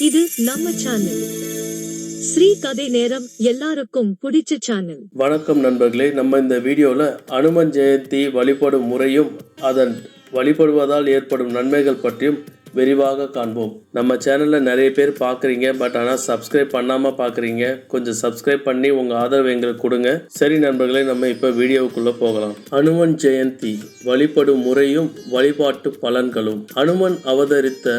இது நம்ம சேனல் ஸ்ரீ கதை நேரம் எல்லாருக்கும் பிடிச்ச சேனல் வணக்கம் நண்பர்களே நம்ம இந்த வீடியோவில் அனுமன் ஜெயந்தி வழிபடும் முறையும் அதன் வழிபடுவதால் ஏற்படும் நன்மைகள் பற்றியும் விரிவாக காண்போம். நம்ம சேனலில் நிறைய பேர் பார்க்குறீங்க பட் ஆனால் சப்ஸ்கிரைப் பண்ணாமல் பார்க்குறீங்க கொஞ்சம் சப்ஸ்கிரைப் பண்ணி உங்கள் ஆதரவு எங்களுக்கு கொடுங்க. சரி நண்பர்களே நம்ம இப்போ வீடியோவுக்குள்ளே போகலாம். அனுமன் ஜெயந்தி வழிபடும் முறையும் வழிபாட்டு பலன்களும். அனுமன் அவதரித்த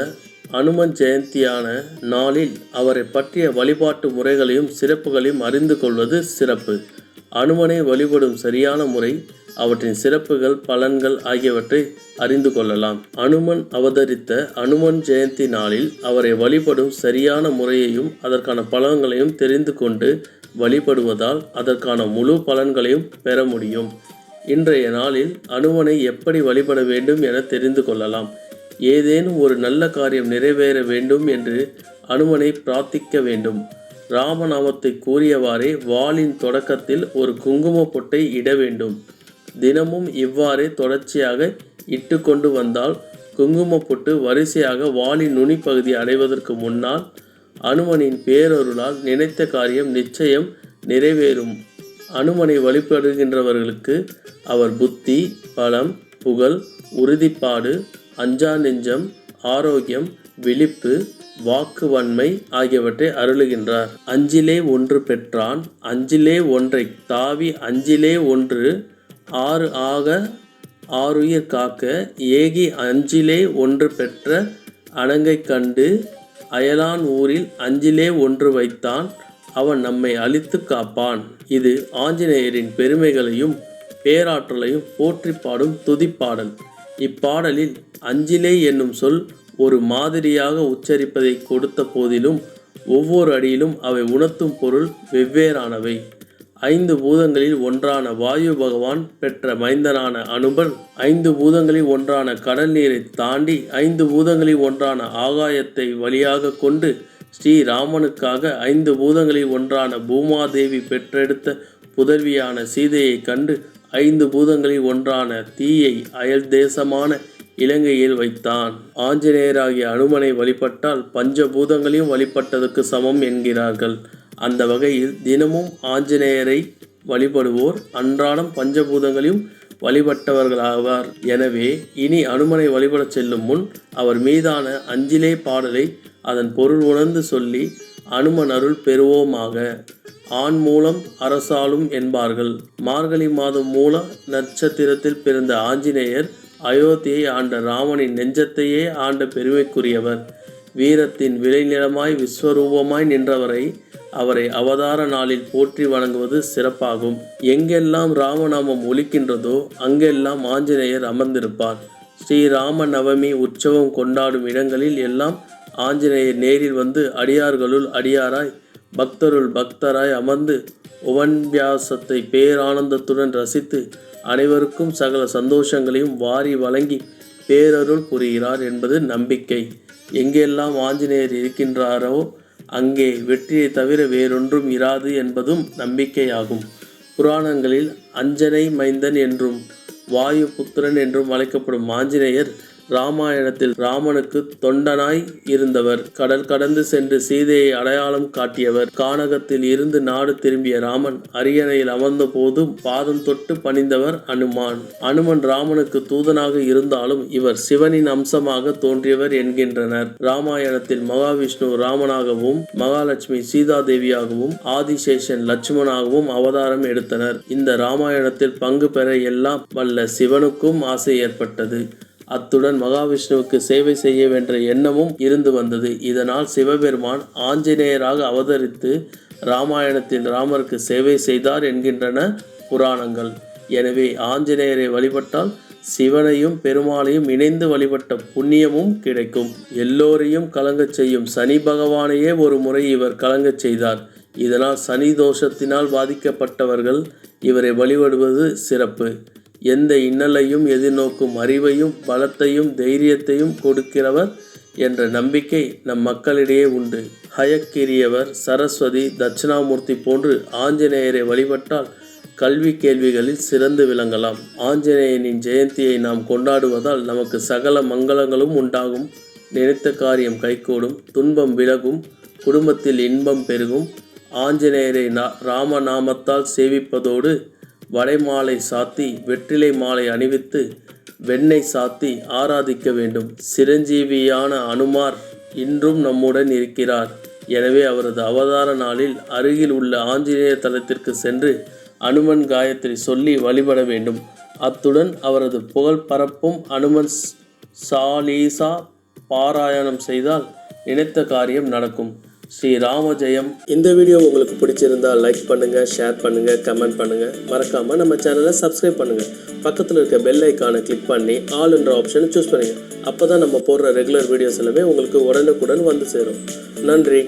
அனுமன் ஜெயந்தியான நாளில் அவரை பற்றிய வழிபாட்டு முறைகளையும் சிறப்புகளையும் அறிந்து கொள்வது சிறப்பு. அனுமனை வழிபடும் சரியான முறை அவற்றின் சிறப்புகள் பலன்கள் ஆகியவற்றை அறிந்து கொள்ளலாம். அனுமன் அவதரித்த அனுமன் ஜெயந்தி நாளில் அவரை வழிபடும் சரியான முறையையும் அதற்கான பலன்களையும் தெரிந்து கொண்டு வழிபடுவதால் அதற்கான முழு பலன்களையும் பெற முடியும். இன்றைய நாளில் அனுமனை எப்படி வழிபட வேண்டும் என தெரிந்து கொள்ளலாம். ஏதேனும் ஒரு நல்ல காரியம் நிறைவேற வேண்டும் என்று அனுமனை பிரார்த்திக்க வேண்டும். ராமநாமத்தை கூறியவாறே வாளின் தொடக்கத்தில் ஒரு குங்கும பொட்டை இட வேண்டும். தினமும் இவ்வாறே தொடர்ச்சியாக இட்டு கொண்டு வந்தால் குங்கும பொட்டு வரிசையாக வாளின் நுனிப்பகுதி அடைவதற்கு முன்னால் அனுமனின் பேரொருளால் நினைத்த காரியம் நிச்சயம் நிறைவேறும். அனுமனை வழிபடுகின்றவர்களுக்கு அவர் புத்தி பலம் புகழ் உறுதிப்பாடு அஞ்சா நெஞ்சம் ஆரோக்கியம் விழிப்பு வாக்குவன்மை ஆகியவற்றை அருளுகின்றார். அஞ்சிலே ஒன்று பெற்றான் அஞ்சிலே ஒன்றை தாவி அஞ்சிலே ஒன்று ஆறு ஆக ஆறுயிர் காக்க ஏகி அஞ்சிலே ஒன்று பெற்ற அணங்கை கண்டு அயலான் ஊரில் அஞ்சிலே ஒன்று வைத்தான் அவன் நம்மை அழித்து காப்பான். இது ஆஞ்சநேயரின் பெருமைகளையும் பேராற்றலையும் போற்றி பாடும் துதிப்பாடல். இப்பாடலில் அஞ்சிலே என்னும் சொல் ஒரு மாதிரியாக உச்சரிப்பதை கொடுத்த போதிலும் ஒவ்வொரு அடியிலும் அவை உணர்த்தும் பொருள் வெவ்வேறானவை. ஐந்து பூதங்களில் ஒன்றான வாயு பகவான் பெற்ற மைந்தனான அனுபன் ஐந்து பூதங்களில் ஒன்றான கடல் நீரை தாண்டி ஐந்து பூதங்களில் ஒன்றான ஆகாயத்தை வழியாக கொண்டு ஸ்ரீராமனுக்காக ஐந்து பூதங்களில் ஒன்றான பூமாதேவி பெற்றெடுத்த புதல்வியான சீதையை கண்டு ஐந்து பூதங்களில் ஒன்றான தீயை அயல் தேசமான இலங்கையில் வைத்தான். ஆஞ்சநேயராகிய அனுமனை வழிபட்டால் பஞ்சபூதங்களையும் வழிபட்டதற்கு சமம் என்கிறார்கள். அந்த வகையில் தினமும் ஆஞ்சநேயரை வழிபடுவோர் அன்றாடம் பஞ்சபூதங்களையும் வழிபட்டவர்களாவார். எனவே இனி அனுமனை வழிபடச் செல்லும் முன் அவர் மீதான அஞ்சிலே பாடலை அதன் பொருள் உணர்ந்து சொல்லி அனுமன் அருள் பெறுவோமாக. ஆண் மூலம் அரசாலும் என்பார்கள். மார்கழி மாதம் மூல நட்சத்திரத்தில் பிறந்த ஆஞ்சநேயர் அயோத்தியை ஆண்ட ராமனின் நெஞ்சத்தையே ஆண்ட பெருமைக்குரியவர். வீரத்தின் விளைநிலமாய் விஸ்வரூபமாய் நின்றவரை அவரை அவதார நாளில் போற்றி வணங்குவது சிறப்பாகும். எங்கெல்லாம் ராமநாமம் ஒலிக்கின்றதோ அங்கெல்லாம் ஆஞ்சநேயர் அமர்ந்திருப்பார். ஸ்ரீராம நவமி உற்சவம் கொண்டாடும் இடங்களில் எல்லாம் ஆஞ்சநேயர் நேரில் வந்து அடியார்களுள் அடியாராய் பக்தருள் பக்தராய் அமர்ந்து உவன்பியாசத்தை பேரானந்தத்துடன் ரசித்து அனைவருக்கும் சகல சந்தோஷங்களையும் வாரி வழங்கி பேரருள் புரிகிறார் என்பது நம்பிக்கை. எங்கெல்லாம் ஆஞ்சநேயர் இருக்கின்றாரோ அங்கே வெற்றியை தவிர வேறொன்றும் இராது என்பதும் நம்பிக்கையாகும். புராணங்களில் அஞ்சனை மைந்தன் என்றும் வாயு புத்திரன் என்றும் அழைக்கப்படும் ஆஞ்சநேயர் ராமாயணத்தில் ராமனுக்கு தொண்டனாய் இருந்தவர். கடல் கடந்து சென்று சீதையை அடையாளம் காட்டியவர். கானகத்தில் இருந்து நாடு திரும்பிய ராமன் அரியணையில் அமர்ந்த போதும் பாதம் தொட்டு பணிந்தவர் அனுமான். அனுமன் ராமனுக்கு தூதனாக இருந்தாலும் இவர் சிவனின் அம்சமாக தோன்றியவர் என்கின்றனர். ராமாயணத்தில் மகாவிஷ்ணு ராமனாகவும் மகாலட்சுமி சீதாதேவியாகவும் ஆதிசேஷன் லட்சுமணாகவும் அவதாரம் எடுத்தனர். இந்த ராமாயணத்தில் பங்கு பெற எல்லாம் வல்ல சிவனுக்கும் ஆசை ஏற்பட்டது. அத்துடன் மகாவிஷ்ணுவுக்கு சேவை செய்ய வேண்டிய எண்ணமும் இருந்து வந்தது. இதனால் சிவபெருமான் ஆஞ்சநேயராக அவதரித்து ராமாயணத்தில் ராமருக்கு சேவை செய்தார் என்கின்றன புராணங்கள். எனவே ஆஞ்சநேயரை வழிபட்டால் சிவனையும் பெருமாளையும் இணைந்து வழிபட்ட புண்ணியமும் கிடைக்கும். எல்லோரையும் கலங்கச் செய்யும் சனி பகவானையே ஒரு முறை இவர் கலங்கச் செய்தார். இதனால் சனி தோஷத்தினால் பாதிக்கப்பட்டவர்கள் இவரை வழிபடுவது சிறப்பு. எந்த இன்னலையும் எதிர்நோக்கும் அறிவையும் பலத்தையும் தைரியத்தையும் கொடுக்கிறவர் என்ற நம்பிக்கை நம் மக்களிடையே உண்டு. ஹயக்கிரியவர் சரஸ்வதி தட்சிணாமூர்த்தி போன்று ஆஞ்சநேயரை வழிபட்டால் கல்வி கேள்விகளில் சிறந்து விளங்கலாம். ஆஞ்சநேயனின் ஜெயந்தியை நாம் கொண்டாடுவதால் நமக்கு சகல மங்களங்களும் உண்டாகும். நினைத்த காரியம் கைகூடும் துன்பம் விலகும் குடும்பத்தில் இன்பம் பெருகும். ஆஞ்சநேயரை நா- ராமநாமத்தால் சேவிப்பதோடு வடைமாலை சாத்தி வெற்றிலை மாலை அணிவித்து வெண்ணெய் சாத்தி ஆராதிக்க வேண்டும். சிரஞ்சீவியான அனுமார் இன்றும் நம்முடன் இருக்கிறார். எனவே அவரது அவதார நாளில் அருகில் உள்ள ஆஞ்சநேய தலத்திற்கு சென்று அனுமன் காயத்ரி சொல்லி வழிபட வேண்டும். அத்துடன் அவரது புகழ் பரப்பும் அனுமன் சாலீசா பாராயணம் செய்தால் நினைத்த காரியம் நடக்கும். ஸ்ரீ ராம ஜெயம் இந்த வீடியோ உங்களுக்கு பிடிச்சிருந்தா லைக் பண்ணுங்க ஷேர் பண்ணுங்க கமெண்ட் பண்ணுங்க. மறக்காம நம்ம சேனலை சப்ஸ்கிரைப் பண்ணுங்க. பக்கத்தில் இருக்க பெல் ஐக்கானை கிளிக் பண்ணி ஆல் என்ற ஆப்ஷனை சூஸ் பண்ணுங்க. அப்பதான் நம்ம போடுற ரெகுலர் வீடியோஸ் எல்லாமே உங்களுக்கு உடனுக்குடன் வந்து சேரும். நன்றி.